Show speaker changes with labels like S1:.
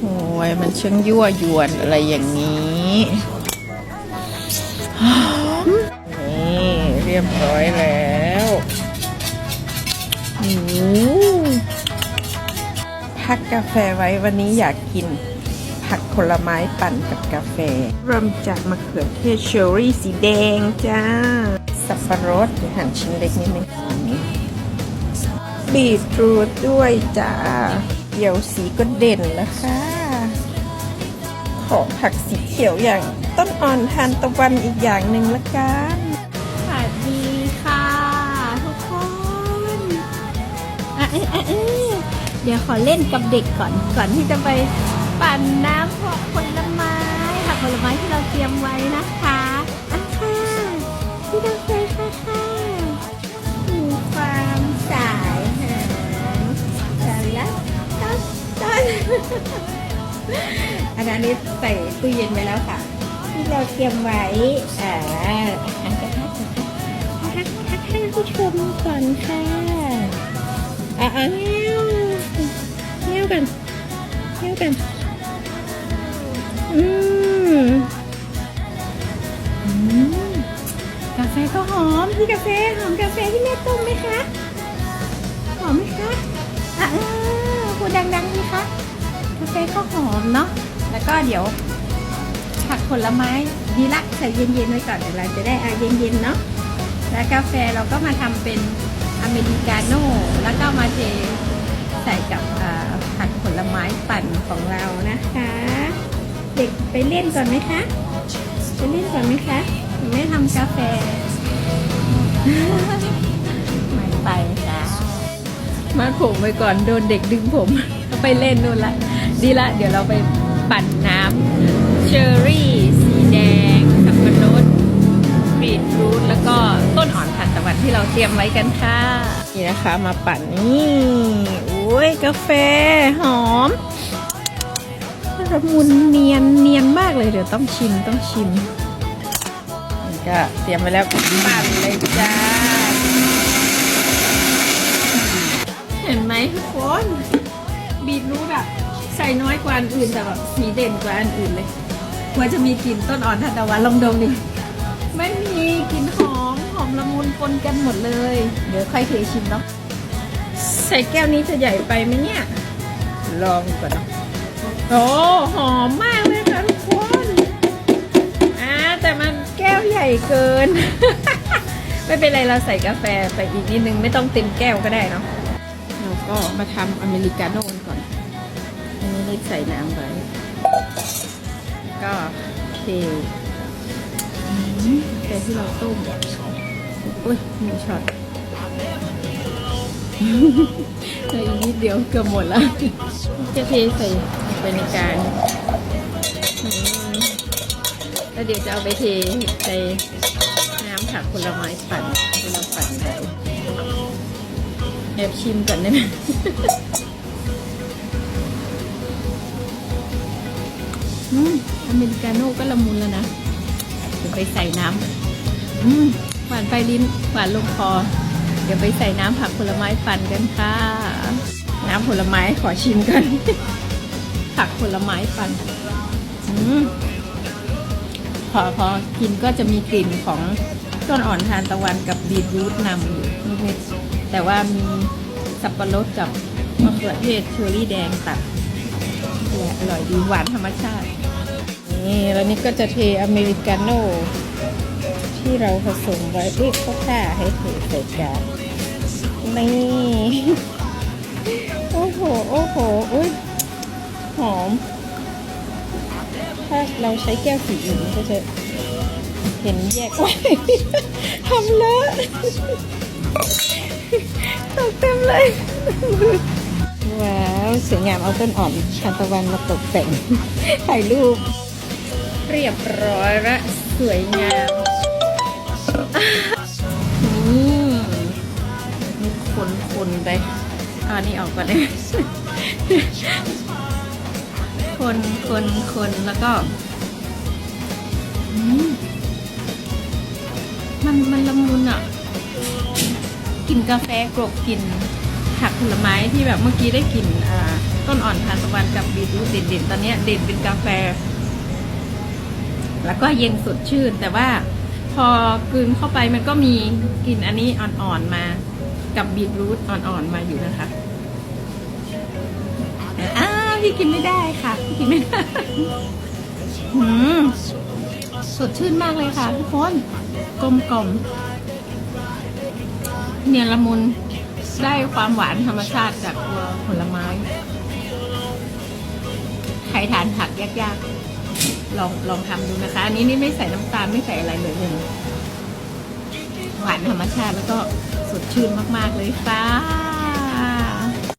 S1: โอ้ยมันเช่างยั่วยวนอะไรอย่างนี้นี่เรียบร้อยแล้วอ้โหพักกาแฟไว้วันนี้อยากกิน ผักผลไม้ปั่นกับกาแฟ เริ่มจากมะเขือเทศเชอร์รี่สีแดงจ้า สับปะรดหั่นชิ้นเล็กนิดนึงบีทรูทด้วยจ้า เขียวสีก็เด่นแล้วค่ะของผักสีเขียวอย่างต้นอ่อนทานตะวันอีกอย่างหนึ่งละกัน
S2: สวัสดีค่ะทุกคนอะเอ๊ะเอ๊ะเอ๊ะเดี๋ยวขอเล่นกับเด็กก่อนก่อนที่จะไปปั่นน้ำผผลไม้ผักผลไม้ที่เราเตรียมไว้นะคะอะค่ะพี่ดาวเฟย อันนี้ใส่ตู้เย็นไว้แล้วค่ะ ที่เราเตรียมไว้อ่าอาจจะทักทักทักให้ผู้ชมก่อนค่ะอ่าเงี้ยวเงี้ยวกันเงี้ยวกันอืมอืมกาแฟก็หอมพี่กาแฟหอมกาแฟที่แม่ต้มไหมคะหอมไหมคะอ่าพูดดังๆไหมคะกาแฟก็หอมเนาะ แล้วก็เดี๋ยวผักผลไม้ดีละใส่เย็นๆไว้ก่อนเดี๋ยวเราจะได้อาเย็นๆเนาะแล้วกาแฟเราก็มาทำเป็นอเมริกาโน่แล้วก็มาเทใส่กับผักผลไม้ปั่นของเรานะคะ เด็กไปเล่นก่อนไหมคะไปเล่นก่อนไหมคะไม่ทำกาแฟไม่ไปจ้า
S1: มาผมไปก่อนโดนเด็กดึงผมไปเล่นนู่นละดีละ เดี๋ยวเราไป ปั่นน้ำเชอร์รี่สีแดงสับปะรดบีทรูทแล้วก็ต้นอ่อนทานตะวันที่เราเตรียมไว้กันค่ะ นี่นะคะมาปั่นนี่โอ้ยกาแฟหอมละมุนเนียนเนียนมากเลยเดี๋ยวต้องชิมต้องชิมนี่ก็เตรียมไว้แล้วปั่นเลยจ้า เห็นไหมทุกคนบีทรูทอะ ใส่น้อยกว่าอันอื่นแต่แบบสีเด่นกว่าอันอื่นเลยกว่าจะมีกลิ่นต้นอ่อนทานตะวันลองดมดิไม่มีกลิ่นหอมหอมละมุนปนกันหมดเลย เดี๋ยวค่อยเทชิมเนาะใส่แก้วนี้จะใหญ่ไปไหมเนี่ย ลองก่อนเนาะโอ้หอมมากเลยค่ะทุกคนอ่าแต่มันแก้วใหญ่เกิน ไม่เป็นไรเราใส่กาแฟไปอีกนิดนึงไม่ต้องเต็มแก้วก็ได้เนาะเราก็มาทำอเมริกาโน่กันก่อนี้ใส่น้ำไว้ ก็เทอืมแต่ที่เราต้มอุ้ยมีช็อตเหลืออีกนิดเดียวเกือบหมดแล้วจะเทใส่ไปในจานแล้วเดี๋ยวจะเอาไปเทใส่น้ำผักผลไม้ปั่นที่เราปั่นไว้แอบชิมก่อนได้ไหม อืมอเมริกาโน่ก็ละมุนแล้วนะเดี๋ยวไปใส่น้ำอืมหวานไปลิ้นหวานลงคอ เดี๋ยวไปใส่น้ำผักผลไม้ปั่นกันค่ะ น้ำผลไม้ขอชิมกัน ผักผลไม้ปั่นอืมพอพอกินก็จะมีกลิ่นของต้นอ่อนทานตะวันกับบีทรูทนำอยู่นิดๆแต่ว่ามีสับปะรดกับมะเขือเทศเชอร์รี่แดงตัด เนี่ยอร่อยดีหวานธรรมชาติ นี่แล้วนี่ก็จะเทอเมริกาโน่ที่เราผสมไว้เรียกข้าวค่าให้เทใส่จานนี่โอ้โห โอ้โห อุ้ยหอม ถ้าเราใช้แก้วสีอื่นมันก็จะเห็นแยกไว้ทำเลอะตกเต็มเลย ว้าวสวยงามเอาต้นอ่อนทานตะวันมาตกแต่งถ่ายรูป เรียบร้อยและสวยงามนี่คนคนไปอ่านี่ออกก่อนเลยคนคนคนแล้วก็มมันมันละมุนอะกลิ่นกาแฟกรบกลิ่น ผักผลไม้ที่แบบเมื่อกี้ได้กลิ่นอ่าต้นอ่อนทานตะวันกับบีทรูทเด่นๆ ตอนนี้เด่นเป็นกาแฟ แล้วก็เย็นสดชื่น แต่ว่าพอกลืนเข้าไปมันก็มีกลิ่นอันนี้อ่อนๆมากับบีทรูทอ่อนๆมาอยู่นะคะอ้าพี่กินไม่ได้ค่ะพี่กินไม่ได้สดชื่นมากเลยค่ะทุกคนกลมกล่อมเนียนละมุน ได้ความหวานธรรมชาติจากตัวผลไม้ ใครทานผักยากๆ ลองลองทำดูนะคะ อันนี้นี่ไม่ใส่น้ำตาลไม่ใส่อะไรเลยเลยหวานธรรมชาติแล้วก็สดชื่นมาก ๆ เลยค่ะ